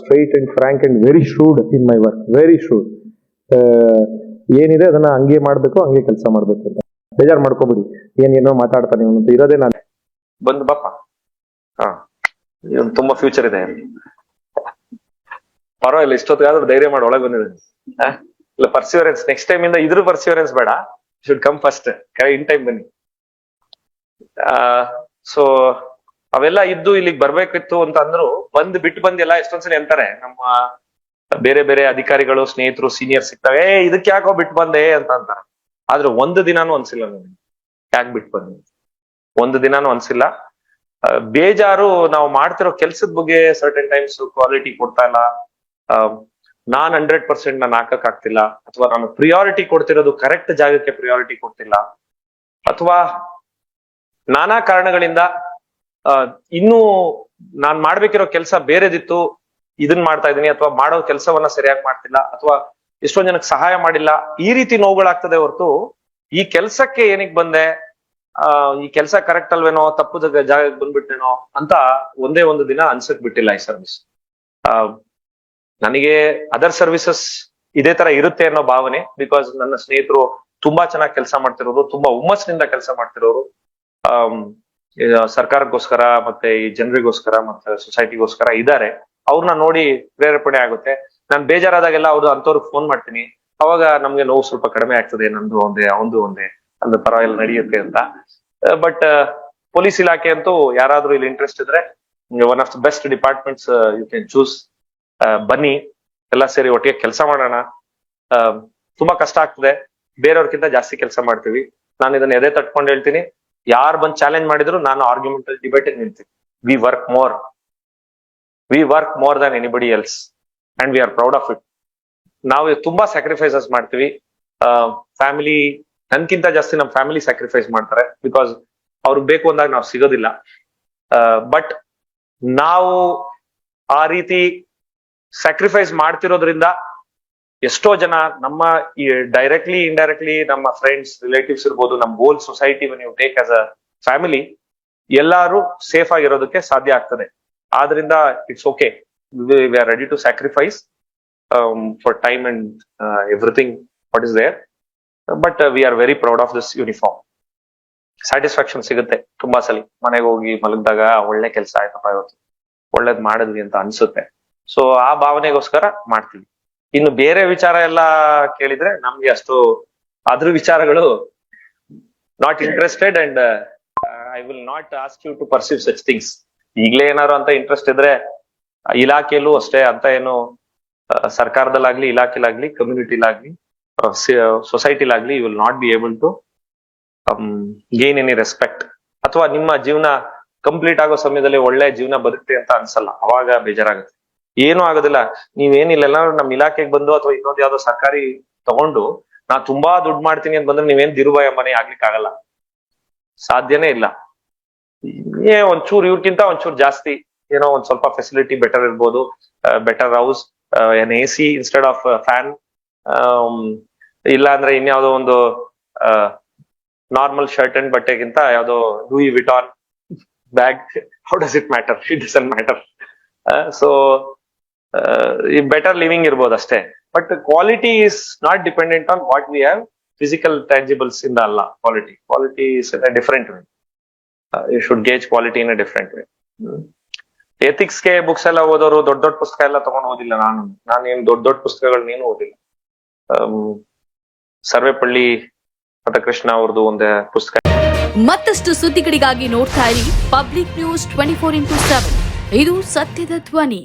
Straight and frank and very shrewd in my work very shrewd ಏನಿದೆ ಅದನ್ನ ಹಂಗೆ ಮಾಡ್ಬೇಕು, ಹಂಗೆ ಕೆಲಸ ಮಾಡ್ಬೇಕು ಅಂತ. ಬೇಜಾರ್ ಮಾಡ್ಕೋಬಿಡಿ. ಏನೇನೋ ಮಾತಾಡ್ತಾನೆ ಅಂತ ಇರೋದೇ ನಾನು. ಬಂದು ಬಾಪ ತುಂಬಾ ಫ್ಯೂಚರ್ ಇದೆ. ಪರವಾಗಿಲ್ಲ, ಇಷ್ಟೊತ್ತಿಗಾದ್ರೂ ಧೈರ್ಯ ಮಾಡಿ, ಒಳಗೆ ಬಂದಿದೆ. ಇಲ್ಲ ಪರ್ಸಿವರೆನ್ಸ್ ನೆಕ್ಸ್ಟ್ ಟೈಮ್ ಇಂದ ಇದ್ರ ಪರ್ಸಿವರೆನ್ಸ್ ಬೇಡ. Should come first in time ಬನ್ನಿ. ಸೊ ಅವೆಲ್ಲ ಇದ್ದು ಇಲ್ಲಿಗೆ ಬರ್ಬೇಕಿತ್ತು ಅಂತ ಅಂದ್ರು, ಬಂದ್ ಬಿಟ್ಟು ಬಂದು ಎಲ್ಲ ಎಷ್ಟೊಂದ್ಸಲ ಅಂತಾರೆ, ನಮ್ಮ ಬೇರೆ ಬೇರೆ ಅಧಿಕಾರಿಗಳು, ಸ್ನೇಹಿತರು ಸೀನಿಯರ್ ಸಿಗ್ತಾವೆ ಏ, ಇದಕ್ಕೆ ಯಾಕೋ ಬಿಟ್ಟು ಬಂದೆ? ಅಂತ ಅಂತಾರೆ. ಆದ್ರೆ ಒಂದು ದಿನಾನು ಅನ್ಸಿಲ್ಲ ನನಗೆ ಯಾಕೆ ಬಿಟ್ಟು ಬಂದೆ? ಒಂದು ದಿನಾನು ಅನ್ಸಿಲ್ಲ. ಬೇಜಾರು ನಾವು ಮಾಡ್ತಿರೋ ಕೆಲ್ಸದ ಬಗ್ಗೆ ಸರ್ಟನ್ ಟೈಮ್ಸ್ ಕ್ವಾಲಿಟಿ ಕೊಡ್ತಾ ಇಲ್ಲ. ನಾನ್ ಹಂಡ್ರೆಡ್ ಪರ್ಸೆಂಟ್ ನಾನು ಹಾಕಕ್ ಆಗ್ತಿಲ್ಲ. ಅಥವಾ ನಾನು ಪ್ರಿಯಾರಿಟಿ ಕೊಡ್ತಿರೋದು ಕರೆಕ್ಟ್ ಜಾಗಕ್ಕೆ ಪ್ರಿಯಾರಿಟಿ ಕೊಡ್ತಿಲ್ಲ. ಅಥವಾ ನಾನಾ ಕಾರಣಗಳಿಂದ ಇನ್ನೂ ನಾನ್ ಮಾಡ್ಬೇಕಿರೋ ಕೆಲಸ ಬೇರೆದಿತ್ತು, ಇದನ್ ಮಾಡ್ತಾ ಇದ್ದೀನಿ, ಅಥವಾ ಮಾಡೋ ಕೆಲಸವನ್ನ ಸರಿಯಾಗಿ ಮಾಡ್ತಿಲ್ಲ, ಅಥವಾ ಎಷ್ಟೊಂದ್ ಜನಕ್ಕೆ ಸಹಾಯ ಮಾಡಿಲ್ಲ, ಈ ರೀತಿ ನೋವುಗಳಾಗ್ತದೆ ಹೊರತು, ಈ ಕೆಲ್ಸಕ್ಕೆ ಏನಿಕ್ ಬಂದೆ, ಆ, ಈ ಕೆಲಸ ಕರೆಕ್ಟ್ ಅಲ್ವೇನೋ, ತಪ್ಪು ಜಾಗ- ಜಾಗಕ್ಕೆ ಬಂದ್ಬಿಟ್ಟೇನೋ ಅಂತ ಒಂದೇ ಒಂದು ದಿನ ಅನ್ಸಕ್ ಬಿಟ್ಟಿಲ್ಲ ಈ ಸರ್ವಿಸ್ ಆ, ನನಗೆ ಅದರ್ ಸರ್ವಿಸಸ್ ಇದೇ ತರ ಇರುತ್ತೆ ಅನ್ನೋ ಭಾವನೆ ಬಿಕಾಸ್ ನನ್ನ ಸ್ನೇಹಿತರು ತುಂಬಾ ಚೆನ್ನಾಗಿ ಕೆಲಸ ಮಾಡ್ತಿರೋರು ತುಂಬಾ ಹುಮ್ಮಸ್ಸಿನಿಂದ ಕೆಲಸ ಮಾಡ್ತಿರೋರು. ಈ ಸರ್ಕಾರಕ್ಕೋಸ್ಕರ ಮತ್ತೆ ಈ ಜನರಿಗೋಸ್ಕರ ಮತ್ತೆ ಸೊಸೈಟಿಗೋಸ್ಕರ ಇದ್ದಾರೆ. ಅವ್ರನ್ನ ನೋಡಿ ಪ್ರೇರೇಪಣೆ ಆಗುತ್ತೆ. ನಾನ್ ಬೇಜಾರಾದಾಗೆಲ್ಲ ಅವ್ರು ಅಂತವ್ರಿಗೆ ಫೋನ್ ಮಾಡ್ತೀನಿ. ಅವಾಗ ನಮ್ಗೆ ನೋವು ಸ್ವಲ್ಪ ಕಡಿಮೆ ಆಗ್ತದೆ, ನಂದು ಒಂದೇ ಅವಂದು ಒಂದೇ ಅಂದ ಪರವಾಗಿಲ್ಲ ನಡೆಯುತ್ತೆ ಅಂತ. ಬಟ್ ಪೊಲೀಸ್ ಇಲಾಖೆ ಅಂತೂ ಯಾರಾದ್ರೂ ಇಲ್ಲಿ ಇಂಟ್ರೆಸ್ಟ್ ಇದ್ರೆ one of the best departments you can choose ಬನ್ನಿ, ಎಲ್ಲ ಸೇರಿ ಒಟ್ಟಿಗೆ ಕೆಲಸ ಮಾಡೋಣ. ತುಂಬಾ ಕಷ್ಟ ಆಗ್ತದೆ. ಬೇರೆಯವ್ರಕ್ಕಿಂತ ಜಾಸ್ತಿ ಕೆಲಸ ಮಾಡ್ತೀವಿ. ನಾನು ಇದನ್ನ ಎದೆ ತಟ್ಕೊಂಡು ಹೇಳ್ತೀನಿ. ಯಾರು ಬಂದ್ ಚಾಲೆಂಜ್ ಮಾಡಿದ್ರು ನಾನು argumental debate ನಿಲ್ತೀನಿ we work more we work more than anybody else and we are proud of it ನಾವು ತುಂಬಾ ಸ್ಯಾಕ್ರಿಫೈಸಸ್ ಮಾಡ್ತೀವಿ. ಫ್ಯಾಮಿಲಿ ನನ್ಕಿಂತ ಜಾಸ್ತಿ ನಮ್ಮ ಫ್ಯಾಮಿಲಿ ಸ್ಯಾಕ್ರಿಫೈಸ್ ಮಾಡ್ತಾರೆ. ಬಿಕಾಸ್ ಅವ್ರು ಬೇಕು ಅಂದಾಗ ನಾವು ಸಿಗೋದಿಲ್ಲ. ಬಟ್ ನಾವು ಆ ರೀತಿ ಸ್ಯಾಕ್ರಿಫೈಸ್ ಮಾಡ್ತಿರೋದ್ರಿಂದ ಎಷ್ಟೋ ಜನ ನಮ್ಮ ಈ ಡೈರೆಕ್ಟ್ಲಿ ಇಂಡೈರೆಕ್ಟ್ಲಿ ನಮ್ಮ ಫ್ರೆಂಡ್ಸ್ ರಿಲೇಟಿವ್ಸ್ ಇರ್ಬೋದು, ನಮ್ಮ ಹೋಲ್ ಸೊಸೈಟಿ ನೀವು ಟೇಕ್ ಆಸ್ ಅ ಫ್ಯಾಮಿಲಿ ಎಲ್ಲಾರು ಸೇಫ್ ಆಗಿರೋದಕ್ಕೆ ಸಾಧ್ಯ ಆಗ್ತದೆ. ಆದ್ರಿಂದ it's okay we are ready to sacrifice for time and everything what is there but we are very proud of this uniform satisfaction ಸಿಗುತ್ತೆ ತುಂಬಾ ಸಲ. ಮನೆಗೆ ಹೋಗಿ ಮಲಗಿದಾಗ ಒಳ್ಳೆ ಕೆಲಸ ಆಯ್ತಪ್ಪ ಇವತ್ತು. ಒಳ್ಳೇದ್ ಮಾಡಿದ್ವಿ ಅಂತ ಅನ್ಸುತ್ತೆ. ಸೊ ಆ ಭಾವನೆಗೋಸ್ಕರ ಮಾಡ್ತೀವಿ. ಇನ್ನು ಬೇರೆ ವಿಚಾರ ಎಲ್ಲ ಕೇಳಿದ್ರೆ ನಮ್ಗೆ ಅಷ್ಟು ಅದ್ರ ವಿಚಾರಗಳು not interested and I will not ask you to perceive such things ಈಗಲೇ ಏನಾರು ಅಂತ ಇಂಟ್ರೆಸ್ಟ್ ಇದ್ರೆ ಇಲಾಖೆಯಲ್ಲೂ ಅಷ್ಟೇ ಅಂತ ಏನು ಸರ್ಕಾರದಲ್ಲಾಗ್ಲಿ ಇಲಾಖೆಲಾಗ್ಲಿ ಕಮ್ಯುನಿಟಿಲಾಗ್ಲಿ ಸೊಸೈಟಿಲಾಗ್ಲಿ you will not be able to gain any respect ಅಥವಾ ನಿಮ್ಮ ಜೀವನ ಕಂಪ್ಲೀಟ್ ಆಗೋ ಸಮಯದಲ್ಲಿ ಒಳ್ಳೆ ಜೀವನ ಬರುತ್ತೆ ಅಂತ ಅನ್ಸಲ್ಲ. ಅವಾಗ ಬೇಜಾರಾಗುತ್ತೆ. ಏನೂ ಆಗೋದಿಲ್ಲ. ನೀವೇನಿಲ್ಲ ಎಲ್ಲಾರು ನಮ್ ಇಲಾಖೆಗೆ ಬಂದು ಅಥವಾ ಇನ್ನೊಂದು ಯಾವ್ದೋ ಸರ್ಕಾರಿ ತಗೊಂಡು ನಾ ತುಂಬಾ ದುಡ್ಡು ಮಾಡ್ತೀನಿ ಅಂತ ಬಂದ್ರೆ ನೀವೇನ್ ದಿರುಬಾಯ ಮನೆ ಆಗ್ಲಿಕ್ಕೆ ಆಗಲ್ಲ. ಸಾಧ್ಯನೇ ಇಲ್ಲ. ಏ, ಒಂಚೂರು ಇವ್ರಕ್ಕಿಂತ ಒಂಚೂರು ಜಾಸ್ತಿ ಏನೋ ಒಂದ್ ಸ್ವಲ್ಪ ಫೆಸಿಲಿಟಿ ಬೆಟರ್ ಇರ್ಬೋದು better house an A C instead of fan ಇಲ್ಲ ಅಂದ್ರೆ ಇನ್ಯಾವುದೋ ಒಂದು ನಾರ್ಮಲ್ ಶರ್ಟ್ ಅಂಡ್ ಬಟ್ಟೆಗಿಂತ ಯಾವ್ದೋ Louis Vuitton bag how does it matter it doesn't matter so ಈ ಬೆಟರ್ ಲಿವಿಂಗ್ ಇರ್ಬೋದು ಅಷ್ಟೇ. But quality is not dependent on what we have physical tangibles ಇಂದ ಅಲ್ಲ. Quality quality is in a way you should gauge quality in a different way ಎಥಿಕ್ಸ್ಗೆ books ಎಲ್ಲ ಓದೋರು ದೊಡ್ಡ ದೊಡ್ಡ ಪುಸ್ತಕ ಎಲ್ಲ ತಗೊಂಡು ಓದಿಲ್ಲ ನಾನು. ನಾನು ಏನು ದೊಡ್ಡ ದೊಡ್ಡ ಪುಸ್ತಕಗಳನ್ನೇನು ಓದಿಲ್ಲ. ಸರ್ವೇಪಳ್ಳಿ ಪಟಕೃಷ್ಣ ಅವ್ರದ್ದು ಒಂದು ಪುಸ್ತಕ. ಮತ್ತಷ್ಟು ಸುದ್ದಿಗಳಿಗಾಗಿ ನೋಡ್ತಾ ಇರಿ public news twenty four into seven ಇದು ಸತ್ಯದ ಧ್ವನಿ.